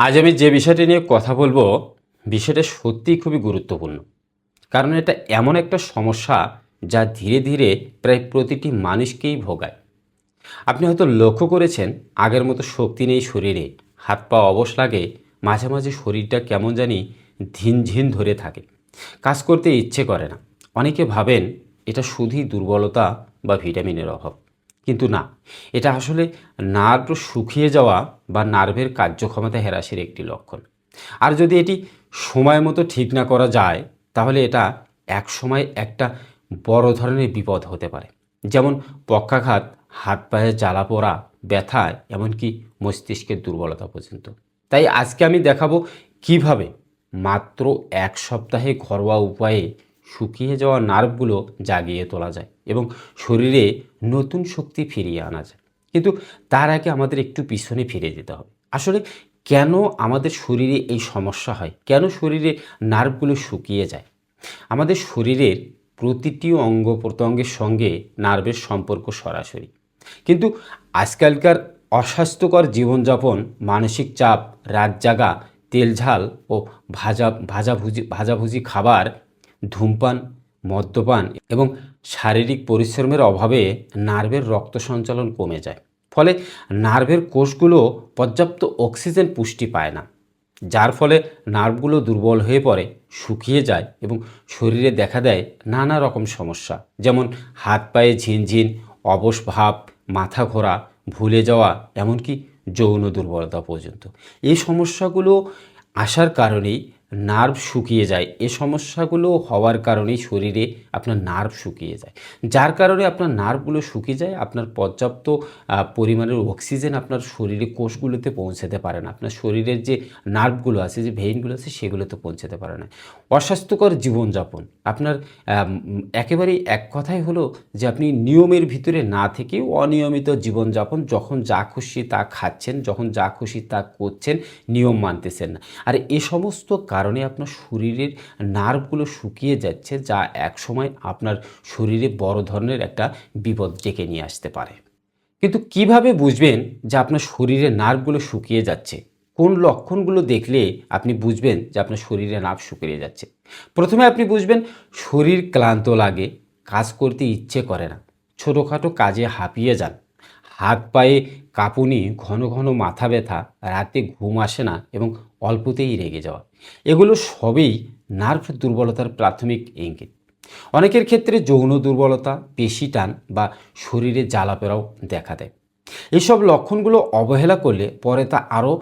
আজ আমি যে বিষয়টি নিয়ে কথা বলব, বিষয়টা সত্যিই খুবই গুরুত্বপূর্ণ। কারণ এটা এমন একটা সমস্যা যা ধীরে ধীরে প্রায় প্রতিটি মানুষকেই ভোগায়। আপনি হয়তো লক্ষ্য করেছেন, আগের মতো শক্তি নেই শরীরে। হাত পা অবশ লাগে, মাঝে মাঝে শরীরটা কেমন জানি ঝিনঝিন ধরে থাকে। কাজ করতে ইচ্ছে করে না। অনেকে ভাবেন এটা শুধুই দুর্বলতা বা ভিটামিনের অভাব। কিন্তু না। এটা আসলে নার্ভ শুকিয়ে যাওয়া বা নার্ভের কার্যক্ষমতা হ্রাসের একটি লক্ষণ। আর যদি এটি সময় মতো ঠিক না করা যায়, তাহলে এটা এক সময় একটা বড় ধরনের বিপদ হতে পারে। যেমন পক্ষাঘাত, হাত পায়ে জ্বালা পোড়া, ব্যথা, এমনকি মস্তিষ্কের দুর্বলতা পর্যন্ত। তাই আজকে আমি দেখাবো কীভাবে মাত্র এক সপ্তাহে ঘরোয়া উপায়ে শুকিয়ে যাওয়া নার্ভগুলো জাগিয়ে তোলা যায় এবং শরীরে নতুন শক্তি ফিরিয়ে আনা যায়। কিন্তু তার আগে আমাদের একটু পিছনে ফিরে যেতে হবে। আসলে কেন আমাদের শরীরে এই সমস্যা হয়? কেন শরীরে নার্ভগুলো শুকিয়ে যায়? আমাদের শরীরের প্রতিটি অঙ্গ প্রত্যঙ্গের সঙ্গে নার্ভের সম্পর্ক সরাসরি। কিন্তু আজকালকার অস্বাস্থ্যকর জীবনযাপন, মানসিক চাপ, রাত জাগা তেলঝাল ও ভাজা, ভাজাভুজি ভাজাভুজি খাবার ধূমপান, মদ্যপান এবং শারীরিক পরিশ্রমের অভাবে নার্ভের রক্ত সঞ্চালন কমে যায়। ফলে নার্ভের কোষগুলো পর্যাপ্ত অক্সিজেন পুষ্টি পায় না, যার ফলে নার্ভগুলো দুর্বল হয়ে পড়ে, শুকিয়ে যায় এবং শরীরে দেখা দেয় নানা রকম সমস্যা, যেমন হাত পায়ে ঝিনঝিন, অবশ ভাব, মাথা ঘোরা, ভুলে যাওয়া, এমনকি যৌন দুর্বলতা পর্যন্ত। এই সমস্যাগুলো আসার কারণেই নার্ভ শুকিয়ে যায়। এ সমস্যাগুলো হওয়ার কারণেই শরীরে আপনার নার্ভ শুকিয়ে যায়। যার কারণে আপনার নার্ভগুলো শুকিয়ে যায়, আপনার পর্যাপ্ত পরিমাণের অক্সিজেন আপনার শরীরে কোষগুলোতে পৌঁছাতে পারে না। আপনার শরীরের যে নার্ভগুলো আছে, যে ভেইনগুলো আছে, সেগুলোতে পৌঁছাতে পারে না। অস্বাস্থ্যকর জীবনযাপন। আপনার একেবারেই এক কথাই হলো যে আপনি নিয়মের ভিতরে না থেকে অনিয়মিত জীবনযাপন, যখন যা খুশি তা খাচ্ছেন, যখন যা খুশি তা করছেন, নিয়ম মানতেছেন না। আর এ সমস্ত কারণে আপনার শরীরের নার্ভগুলো শুকিয়ে যাচ্ছে, যা একসময় আপনার শরীরে বড় ধরনের একটা বিপদ ডেকে নিয়ে আসতে পারে। কিন্তু কীভাবে বুঝবেন যে আপনার শরীরে নার্ভগুলো শুকিয়ে যাচ্ছে? কোন লক্ষণগুলো দেখলে আপনি বুঝবেন যে আপনার শরীরে নার্ভ শুকিয়ে যাচ্ছে? প্রথমে আপনি বুঝবেন শরীর ক্লান্ত লাগে, কাজ করতে ইচ্ছে করে না। ছোটোখাটো কাজে হাঁপিয়ে যান। হাত পায়ে কাঁপুনি, ঘন ঘন মাথা ব্যথা, রাতে ঘুম আসে না এবং অল্পতেই রেগে যাওয়া। এগুলো সবই নার্ভ দুর্বলতার প্রাথমিক ইঙ্গিত। অনেকের ক্ষেত্রে যৌন দুর্বলতা, পেশি টান বা শরীরে জ্বালাপেরাও দেখা দেয়। এইসব লক্ষণগুলো অবহেলা করলে পরে তা আরও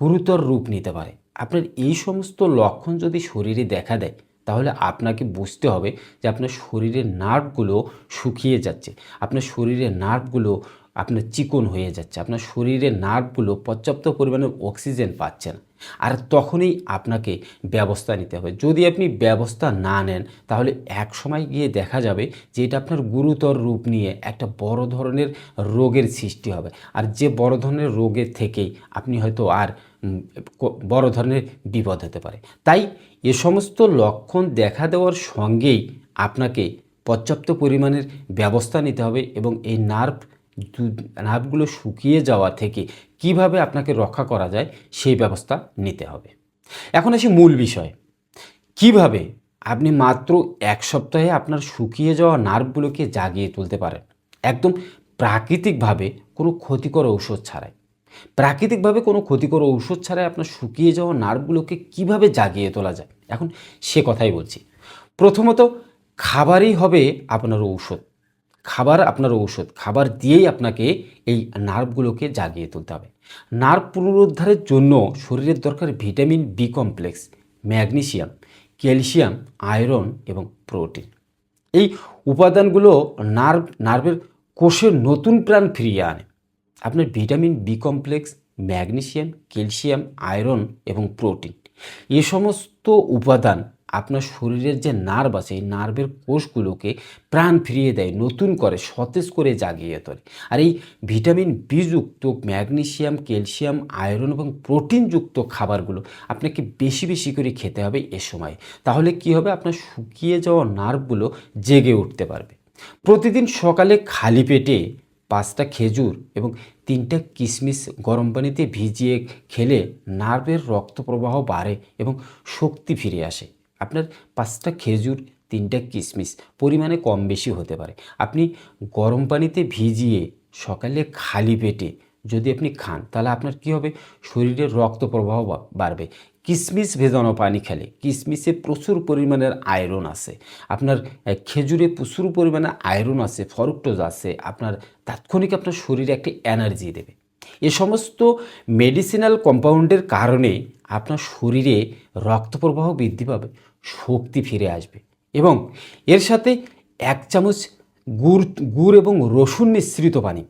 গুরুতর রূপ নিতে পারে। আপনার এই সমস্ত লক্ষণ যদি শরীরে দেখা দেয়, তাহলে আপনাকে বুঝতে হবে যে আপনার শরীরের নার্ভগুলো শুকিয়ে যাচ্ছে। আপনার শরীরের নার্ভগুলো আপনার চিকন হয়ে যাচ্ছে, আপনার শরীরের নার্ভগুলো পর্যাপ্ত পরিমাণে অক্সিজেন পাচ্ছে না। আর তখনই আপনাকে ব্যবস্থা নিতে হবে। যদি আপনি ব্যবস্থা না নেন, তাহলে এক সময় গিয়ে দেখা যাবে যে এটা আপনার গুরুতর রূপ নিয়ে একটা বড় ধরনের রোগের সৃষ্টি হবে। আর যে বড় ধরনের রোগের থেকেই আপনি হয়তো আর বড় ধরনের বিপদ হতে পারে। তাই এ সমস্ত লক্ষণ দেখা দেওয়ার সঙ্গেই আপনাকে পর্যাপ্ত পরিমাণের ব্যবস্থা নিতে হবে এবং এই নার্ভ নার্ভগুলো শুকিয়ে যাওয়া থেকে কীভাবে আপনাকে রক্ষা করা যায় সেই ব্যবস্থা নিতে হবে। এখন আসি মূল বিষয়। কীভাবে আপনি মাত্র এক সপ্তাহে আপনার শুকিয়ে যাওয়া নার্ভগুলোকে জাগিয়ে তুলতে পারেন? একদম প্রাকৃতিকভাবে কোনো ক্ষতিকর ঔষধ ছাড়াই। প্রাকৃতিকভাবে কোনো ক্ষতিকর ঔষধ ছাড়াই আপনার শুকিয়ে যাওয়া নার্ভগুলোকে কীভাবে জাগিয়ে তোলা যায়? এখন সে কথাই বলছি। প্রথমত, খাবারই হবে আপনার ঔষধ। খাবার আপনার ঔষধ, খাবার দিয়েই আপনাকে এই নার্ভগুলোকে জাগিয়ে তুলতে হবে। নার্ভ পুনরুদ্ধারের জন্য শরীরের দরকার vitamin B complex, magnesium, calcium, iron এবং প্রোটিন। এই উপাদানগুলো নার্ভ, নার্ভের কোষের নতুন প্রাণ ফিরিয়ে আনে। আপনার vitamin B complex, magnesium, calcium, iron এবং প্রোটিন। এ সমস্ত উপাদান আপনার শরীরের যে নার্ভ আছে, এই নার্ভের কোষগুলোকে প্রাণ ফিরিয়ে দেয়, নতুন করে, সতেজ করে জাগিয়ে তোলে। আর এই ভিটামিন বিযুক্ত ম্যাগনেশিয়াম ক্যালসিয়াম আয়রন এবং প্রোটিনযুক্ত খাবারগুলো আপনাকে বেশি বেশি করে খেতে হবে এ সময়। তাহলে কি হবে? আপনার শুকিয়ে যাওয়া নার্ভগুলো জেগে উঠতে পারবে। প্রতিদিন সকালে খালি পেটে পাঁচটা খেজুর এবং তিনটা কিশমিশ গরম পানিতে ভিজিয়ে খেলে নার্ভের রক্ত প্রবাহ বাড়ে এবং শক্তি ফিরে আসে। আপনার পাঁচটা খেজুর, তিনটা কিশমিশ পরিমাণে কম বেশি হতে পারে। আপনি গরম পানিতে ভিজিয়ে সকালে খালি পেটে যদি আপনি খান, তাহলে আপনার কি হবে? শরীরের রক্ত প্রবাহ বাড়বে। কিশমিশ ভেজানো পানি খেলে কিশমিশে প্রচুর পরিমাণের আয়রন আছে আপনার খেজুরে প্রচুর পরিমাণে আয়রন আছে ফরুক্টোজ আছে আপনার তাৎক্ষণিক আপনার শরীরে একটি এনার্জি দেবে। এ সমস্ত মেডিসিনাল কম্পাউন্ডের কারণে আপনার শরীরে রক্ত প্রবাহ বৃদ্ধি পাবে। শক্তি ফিরে আসবে। এবং এর সাথে এক চামচ গুড় গুড় এবং রসুন মিশ্রিত পানি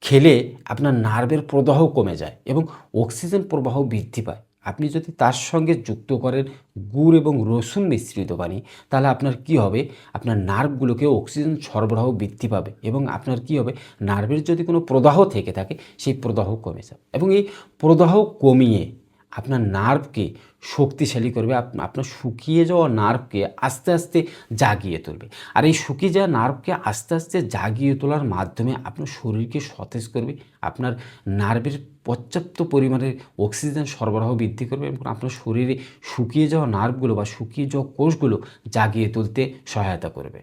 খেলে আপনার নার্ভের প্রদাহ কমে যায় এবং অক্সিজেন প্রবাহ বৃদ্ধি পায়। আপনি যদি তার সঙ্গে যুক্ত করেন গুড় এবং রসুন মিশ্রিত পানি, তাহলে আপনার কি হবে? আপনার নার্ভগুলোকে অক্সিজেন সরবরাহ বৃদ্ধি পাবে এবং আপনার কি হবে? নার্ভের যদি কোনো প্রদাহ থেকে থাকে, সেই প্রদাহ কমে যাবে। এবং এই প্রদাহ কমিয়ে আপনার নার্ভকে শক্তিশালী করবে, আপ- আপনার শুকিয়ে যাওয়া নার্ভকে আস্তে আস্তে জাগিয়ে তুলবে। আর এই শুকিয়ে যাওয়া নার্ভকে আস্তে আস্তে জাগিয়ে তোলার মাধ্যমে আপনার শরীরকে সতেজ করবে, আপনার নার্ভের পর্যাপ্ত পরিমাণে অক্সিজেন সরবরাহ বৃদ্ধি করবে এবং আপনার শরীরে শুকিয়ে যাওয়া নার্ভগুলো বা শুকিয়ে যাওয়া কোষগুলো জাগিয়ে তুলতে সহায়তা করবে।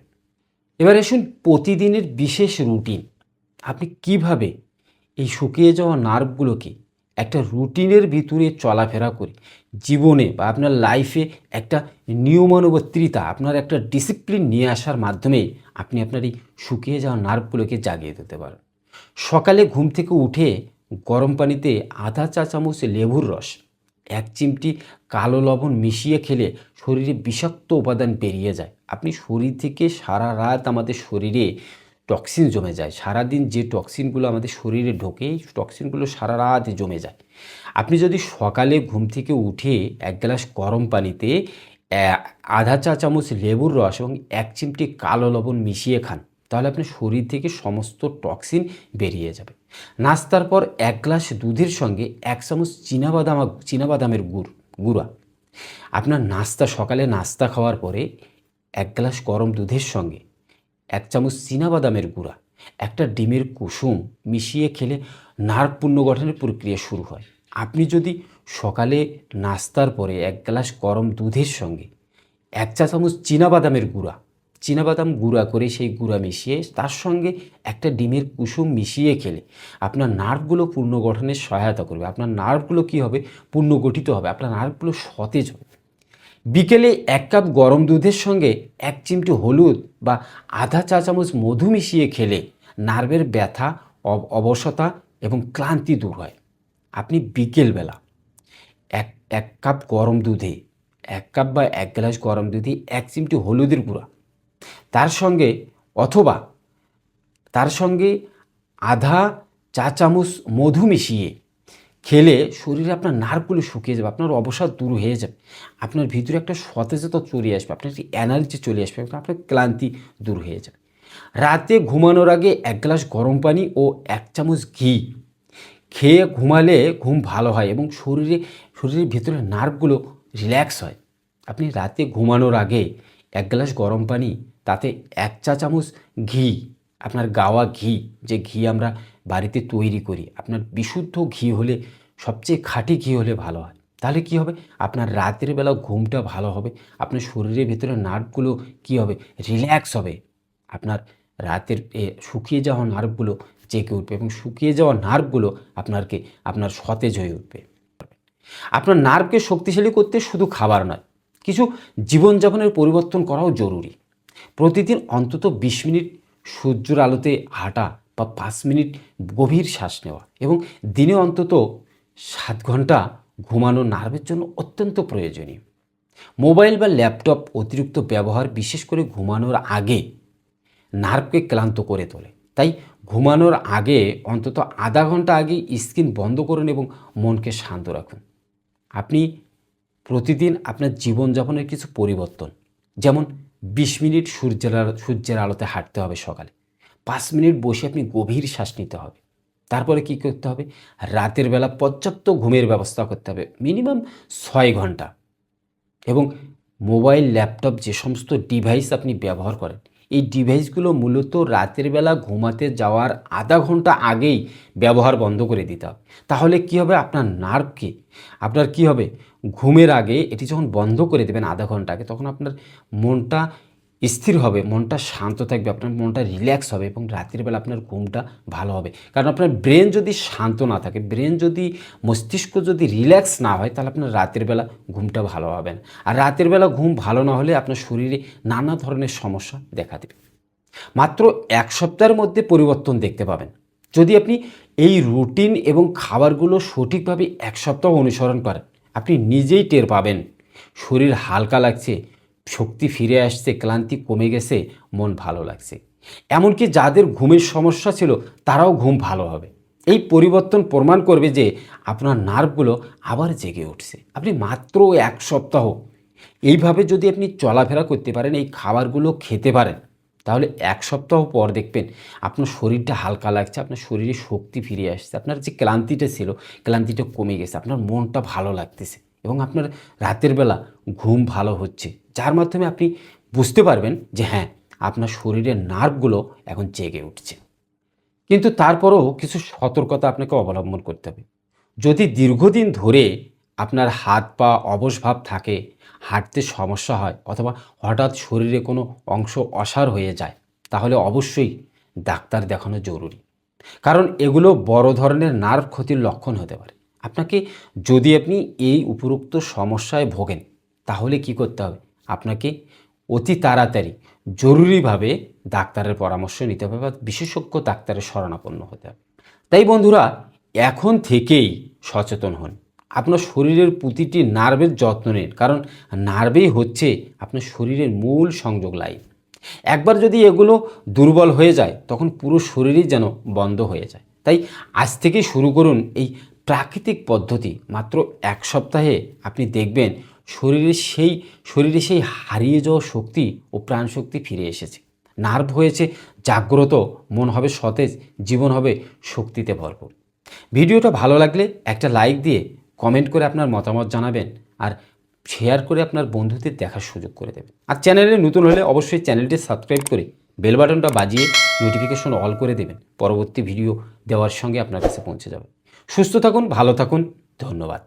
এবার আসুন প্রতিদিনের বিশেষ রুটিন। আপনি কীভাবে এই শুকিয়ে যাওয়া নার্ভগুলোকে একটা রুটিনের ভিতরে চলাফেরা করি। জীবনে বা আপনার লাইফে একটা নিয়মানুবর্তিতা, আপনার একটা ডিসিপ্লিন নিয়ে আসার মাধ্যমে আপনি আপনার এই শুকিয়ে যাওয়া নার্ভগুলোকে জাগিয়ে দিতে পারেন। সকালে ঘুম থেকে উঠে গরম পানিতে আধা চা চামচ লেবুর রস, এক চিমটি কালো লবণ মিশিয়ে খেলে শরীরে বিষাক্ত উপাদান বেরিয়ে যায়। আপনি শরীর থেকে সারা রাত আমাদের শরীরে টক্সিন জমে যায়। সারাদিন যে টক্সিনগুলো আমাদের শরীরে ঢোকে টক্সিনগুলো সারা রাত জমে যায়। আপনি যদি সকালে ঘুম থেকে উঠে এক গ্লাস গরম পানিতে আধা চা চামচ লেবুর রস এবং এক চিমটি কালো লবণ মিশিয়ে খান, তাহলে আপনার শরীর থেকে সমস্ত টক্সিন বেরিয়ে যাবে। নাস্তার পর এক গ্লাস দুধের সঙ্গে এক চামচ চীনাবাদাম, চীনাবাদামের গুড়, গুঁড়া। আপনার নাস্তা, সকালে নাস্তা খাওয়ার পরে এক গ্লাস গরম দুধের সঙ্গে এক চামচ চীনাবাদামের গুঁড়া, একটা ডিমের কুসুম মিশিয়ে খেলে নার্ভ পুনর্গঠনের প্রক্রিয়া শুরু হয়। আপনি যদি সকালে নাস্তার পরে এক গ্লাস গরম দুধের সঙ্গে এক চা চামচ চীনাবাদামের গুঁড়া, চীনাবাদাম গুঁড়া করে সেই গুঁড়া মিশিয়ে তার সঙ্গে একটা ডিমের কুসুম মিশিয়ে খেলে আপনার নার্ভগুলো পুনর্গঠনের সহায়তা করবে। আপনার নার্ভগুলো কী হবে? পুনর্গঠিত হবে। আপনার নার্ভগুলো সতেজ হবে। বিকেলে এক কাপ গরম দুধের সঙ্গে এক চিমটি হলুদ বা আধা চা চামচ মধু মিশিয়ে খেলে নার্ভের ব্যথা, অব- অবসতা এবং ক্লান্তি দূর হয়। আপনি বিকেলবেলা এক এক কাপ গরম দুধে, এক কাপ বা এক গ্লাস গরম দুধে এক চিমটি হলুদের গুঁড়া। তার সঙ্গে অথবা তার সঙ্গে আধা চা চামচ মধু মিশিয়ে খেলে শরীরে আপনার নার্ভগুলো শুকিয়ে যাবে, আপনার অবসাদ দূর হয়ে যাবে, আপনার ভিতরে একটা সতেজতা চলে আসবে, আপনার একটি এনার্জি চলে আসবে, আপনার ক্লান্তি দূর হয়ে যাবে। রাতে ঘুমানোর আগে এক গ্লাস গরম পানি ও এক চামচ ঘি। খেয়ে ঘুমালে ঘুম ভালো হয় এবং শরীরে, শরীরের ভিতরে নার্ভগুলো রিল্যাক্স হয়। আপনি রাতে ঘুমানোর আগে এক গ্লাস গরম পানি, তাতে এক চা চামচ ঘি আপনার গাওয়া ঘি, যে ঘি আমরা বাড়িতে তৈরি করি, আপনার বিশুদ্ধ ঘি হলে, সবচেয়ে খাঁটি ঘি হলে ভালো হয়। তাহলে কি হবে? আপনার রাতের বেলা ঘুমটা ভালো হবে, আপনার শরীরের ভিতরে নার্ভগুলো কি হবে? রিল্যাক্স হবে। আপনার রাতের শুকিয়ে যাওয়া নার্ভগুলো জেগে উঠবে এবং শুকিয়ে যাওয়া নার্ভগুলো আপনারকে, আপনার সতেজ হয়ে উঠবে। আপনার নার্ভকে শক্তিশালী করতে শুধু খাবার নয়, কিছু জীবনযাপনের পরিবর্তন করাও জরুরি। প্রতিদিন অন্তত বিশ মিনিট সূর্যের আলোতে হাঁটা বা পাঁচ মিনিট গভীর শ্বাস নেওয়া এবং দিনে অন্তত সাত ঘণ্টা ঘুমানো নার্ভের জন্য অত্যন্ত প্রয়োজনীয়। মোবাইল বা ল্যাপটপ অতিরিক্ত ব্যবহার বিশেষ করে ঘুমানোর আগে নার্ভকে ক্লান্ত করে তোলে। তাই ঘুমানোর আগে অন্তত আধা ঘণ্টা আগে স্ক্রিন বন্ধ করুন এবং মনকে শান্ত রাখুন। আপনি প্রতিদিন আপনার জীবনযাপনের কিছু পরিবর্তন, যেমন বিশ মিনিট সূর্যের সূর্যের আলোতে হাঁটতে হবে সকালে। পাঁচ মিনিট বসে আপনি গভীর শ্বাস নিতে হবে। তারপরে কি করতে হবে? রাতের বেলা পর্যাপ্ত ঘুমের ব্যবস্থা করতে হবে, মিনিমাম ছয় ঘণ্টা। এবং মোবাইল, ল্যাপটপ যে সমস্ত ডিভাইস আপনি ব্যবহার করেন এই ডিভাইসগুলো মূলত রাতের বেলা ঘুমাতে যাওয়ার আধা ঘণ্টা আগেই ব্যবহার বন্ধ করে দিতে হবে তাহলে কি হবে? আপনার নার্ভকে আপনার কি হবে? ঘুমের আগে এটি যখন বন্ধ করে দেবেন আধা ঘণ্টা আগে, তখন আপনার মনটা স্থির হবে, মনটা শান্ত থাকবে, আপনার মনটা রিল্যাক্স হবে এবং রাতের বেলা আপনার ঘুমটা ভালো হবে। কারণ আপনার ব্রেন যদি শান্ত না থাকে ব্রেন যদি মস্তিষ্ক যদি রিল্যাক্স না হয়, তাহলে আপনার রাতের বেলা ঘুমটা ভালো হবে না। আর রাতের বেলা ঘুম ভালো না হলে আপনার শরীরে নানা ধরনের সমস্যা দেখা দেবে। মাত্র এক সপ্তাহের মধ্যে পরিবর্তন দেখতে পাবেন। যদি আপনি এই রুটিন এবং খাবারগুলো সঠিকভাবে এক সপ্তাহ অনুসরণ করেন, আপনি নিজেই টের পাবেন, শরীর হালকা লাগছে শক্তি ফিরে আসছে, ক্লান্তি কমে গেছে, মন ভালো লাগছে। এমনকি যাদের ঘুমের সমস্যা ছিল, তারাও ঘুম ভালো হবে। এই পরিবর্তন প্রমাণ করবে যে আপনার নার্ভগুলো আবার জেগে উঠছে। আপনি মাত্র এক সপ্তাহ এইভাবে যদি আপনি চলাফেরা করতে পারেন, এই খাবারগুলো খেতে পারেন, তাহলে এক সপ্তাহ পর দেখবেন আপনার শরীরটা হালকা লাগছে, আপনার শরীরে শক্তি ফিরে আসছে, আপনার যে ক্লান্তিটা ছিল, ক্লান্তিটা কমে গেছে, আপনার মনটা ভালো লাগতেছে এবং আপনার রাতের বেলা ঘুম ভালো হচ্ছে। যার মাধ্যমে আপনি বুঝতে পারবেন যে হ্যাঁ আপনার শরীরের নার্ভগুলো এখন জেগে উঠছে। কিন্তু তারপরেও কিছু সতর্কতা আপনাকে অবলম্বন করতে হবে। যদি দীর্ঘদিন ধরে আপনার হাত পা অবশ ভাব থাকে, হাঁটতে সমস্যা হয় অথবা হঠাৎ শরীরে কোনো অংশ অসার হয়ে যায়, তাহলে অবশ্যই ডাক্তার দেখানো জরুরি। কারণ এগুলো বড় ধরনের নার্ভ ক্ষতির লক্ষণ হতে পারে। আপনাকে যদি আপনি এই উপরোক্ত সমস্যায় ভোগেন, তাহলে কি করতে হবে? আপনাকে অতি তাড়াতাড়ি জরুরিভাবে ডাক্তারের পরামর্শ নিতে হবে বা বিশেষজ্ঞ ডাক্তারের শরণাপন্ন হতে হবে। তাই বন্ধুরা, এখন থেকেই সচেতন হন। আপনার শরীরের প্রতিটি নার্ভের যত্ন নিন, কারণ নার্ভেই হচ্ছে আপনার শরীরের মূল সংযোগ লাইন। একবার যদি এগুলো দুর্বল হয়ে যায়, তখন পুরো শরীরই যেন বন্ধ হয়ে যায়। তাই আজ থেকেই শুরু করুন এই প্রাকৃতিক পদ্ধতি। মাত্র এক সপ্তাহে আপনি দেখবেন শরীরে সেই শরীরে সেই হারিয়ে যাওয়া শক্তি ও প্রাণশক্তি ফিরে এসেছে। নার্ভ হয়েছে, জাগ্রত, মন হবে সতেজ, জীবন হবে শক্তিতে ভরপুর। ভিডিওটা ভালো লাগলে একটা লাইক দিয়ে কমেন্ট করে আপনার মতামত জানাবেন আর শেয়ার করে আপনার বন্ধুদের দেখার সুযোগ করে দেবেন। আর চ্যানেলে নতুন হলে অবশ্যই চ্যানেলটি সাবস্ক্রাইব করে বেল বাটনটা বাজিয়ে নোটিফিকেশন অল করে দেবেন। পরবর্তী ভিডিও দেওয়ার সঙ্গে আপনার কাছে পৌঁছে যাবে। সুস্থ থাকুন, ভালো থাকুন, ধন্যবাদ।